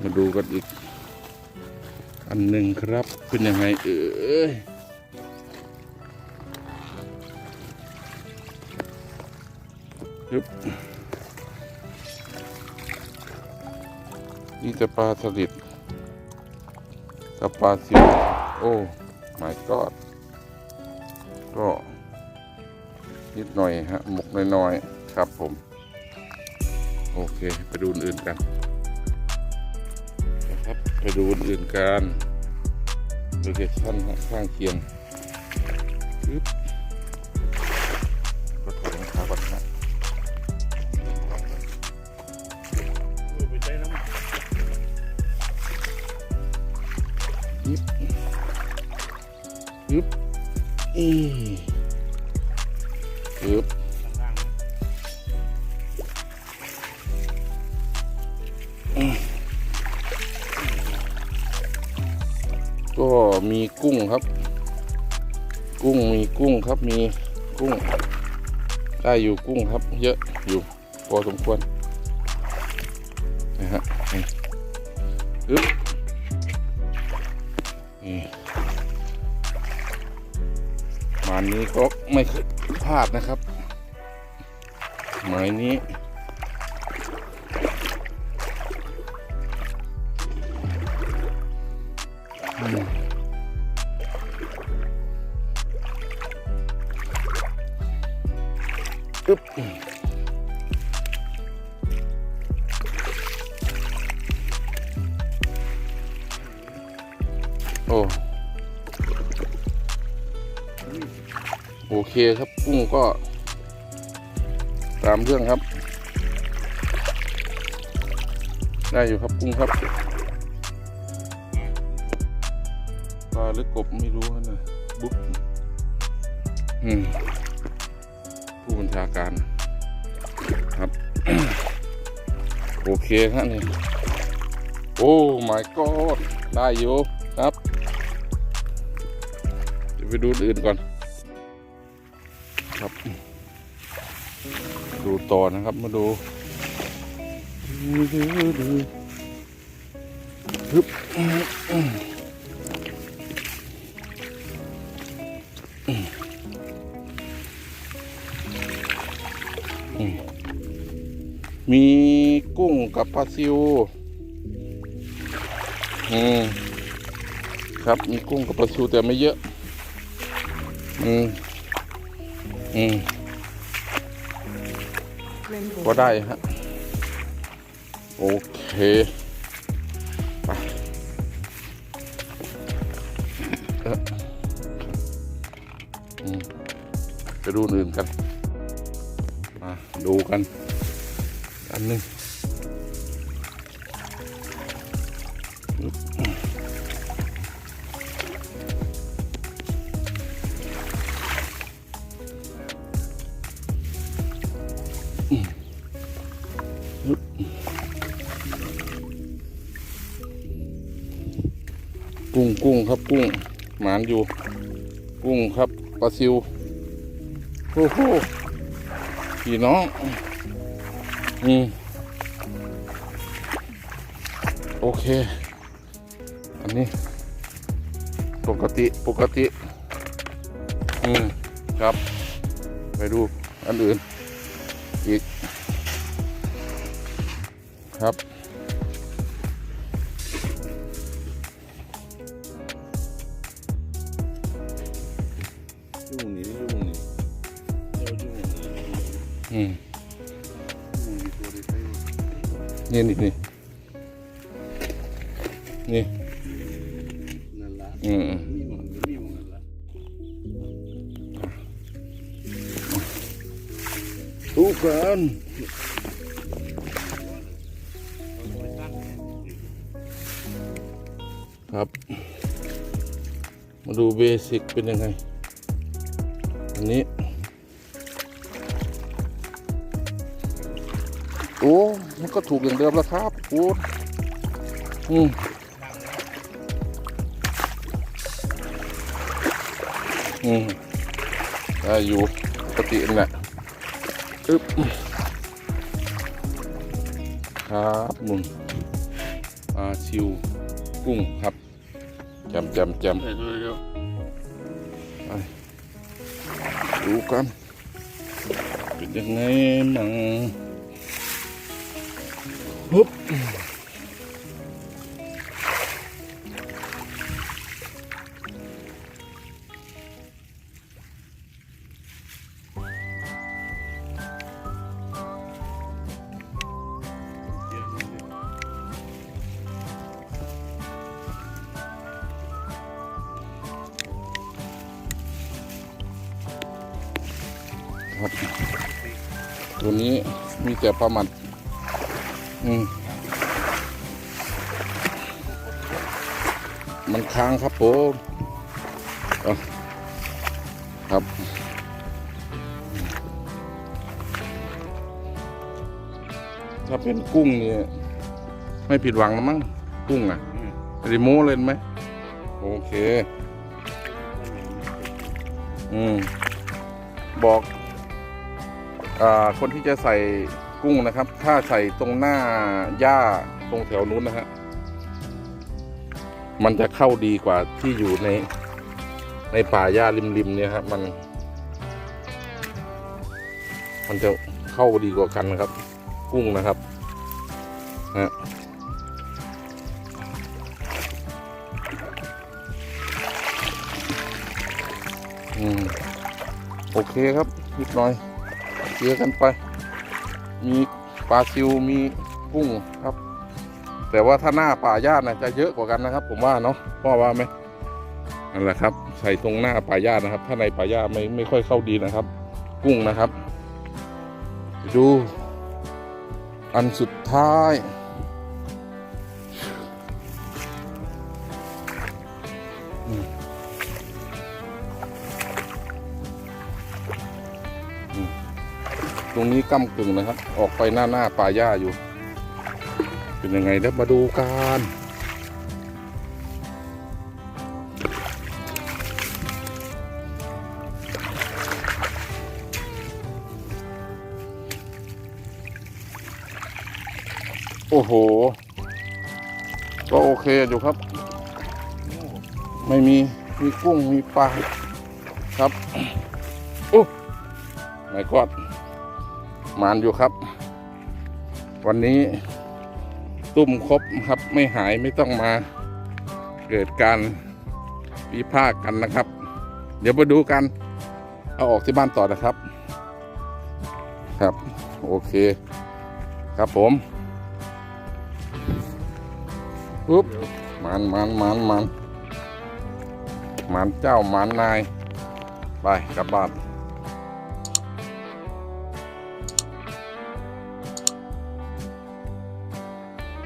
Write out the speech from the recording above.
มาดูกันอีก อันหนึ่งครับ เป็นยังไงเอ้ยยึบนี่จะปลาสลิดกับปลาซิวโอ้ my god ก็นิดหน่อยฮะหมกน้อยๆ ครับผม โอเค ไปดูอื่นกัน ครับไปดูอื่นๆกันโลเคชั่นฮะข้างเคียงปึ๊บก็ถอดรองเท้าก่อนฮะไปใช้น้ำปึ๊บปึ๊บอีปึ๊บ ก็มีกุ้งครับ กุ้งมีกุ้งครับมีกุ้ง ได้อยู่กุ้งครับ เยอะอยู่พอสมควรนะฮะนี่อึ๊บนี่หมานนี้ก็ไม่พลาดนะครับหมายนี้ อึ๊บโอ้โอเคครับกุ้งก็ ตามเรื่องครับ ได้อยู่ครับกุ้งครับ ปลาหรือกบไม่รู้นะบุ๊บผู้บัญชาการครับ โอเคฮะนี่โอ้ my god ได้อยู่ครับเดี๋ยวไปดูอื่นก่อน ครับ ดูต่อนะครับมาดูดูดูดูฮึบ มีกุ้งกับปลาซิวอืมครับมีกุ้งกับปลาซิวแต่ไม่เยอะ อืมอืมก็ได้ฮะโอเคไป ไปดูอื่นกันมาดูกัน อันหนึ่งกุ้งกุ้งครับกุ้งหมานอยู่ กุ้งครับปลาซิว โอ้โหพี่น้องอืมโอเค อันนี้ ปกติ ปกติ อืม ครับ ไปดู อันอื่น อีก ครับยุ่งนี่ นี่ตัวได้ใช้นี่นี่นี่นี่นั่นละอืมมีมันมีมันนั่นละดูกันครับ มาดูเบสิกเป็นยังไง อันนี้ โอ้ มันก็ถูกอย่างเดิมแล้วครับโอ้อืมอืมได้อยู่ปกตินั่นแหละอึ๊บครับมุนปลาชิวกุ้งครับแจมแจมแจมใส่ตัวเดียวดูกันเป็นยังไงมัง ฮึบครับตัวนี้มีแต่ปลาหมัด มมันค้างครับผมครับถ้าเป็นกุ้งเนี่ยไม่ผิดหวังแล้วมั้งกุ้งอะรีโมเล่นไหมโอเค อืม บอก คนที่จะใส่กุ้งนะครับ ถ้าใส่ตรงหน้าหญ้าตรงแถวนู้นนะฮะมันจะเข้าดีกว่าที่อยู่ใน ในป่าหญ้าริมๆเนี่ยครับมัน มันจะเข้าดีกว่ากันนะครับ กุ้งนะครับฮะอืมโอเคครับนิดหน่อย เยอะกันไป มีปลาซิวมีกุ้งครับ แต่ว่าถ้าหน้าป่าญาตินะจะเยอะกว่ากันนะครับ ผมว่าเนาะพ่อว่าไหมนั่นแหละครับ ใส่ตรงหน้าป่าญาตินะครับ ถ้าในป่าญาติไม่ไม่ค่อยเข้าดีนะครับ กุ้งนะครับ ดู อันสุดท้าย ตรงนี้ก้ากึ่งนะครับ ออกไปหน้าหน้าป่าหญ้าอยู่ เป็นยังไงเดี๋ยวมาดูกันโอ้โห ก็โอเคอยู่ครับ ไม่มี มีกุ้ง มีปลา ครับ โอ้ไม่กอด มานอยู่ครับ วันนี้ตุ้มครบครับไม่หายไม่ต้องมาเกิดการวิพากกันนะครับ เดี๋ยวมาดูกัน เอาออกที่บ้านต่อนะครับ ครับ โอเค ครับผมปุ๊บมันมันมันมันมันเจ้ามันนาย ไปกลับบ้าน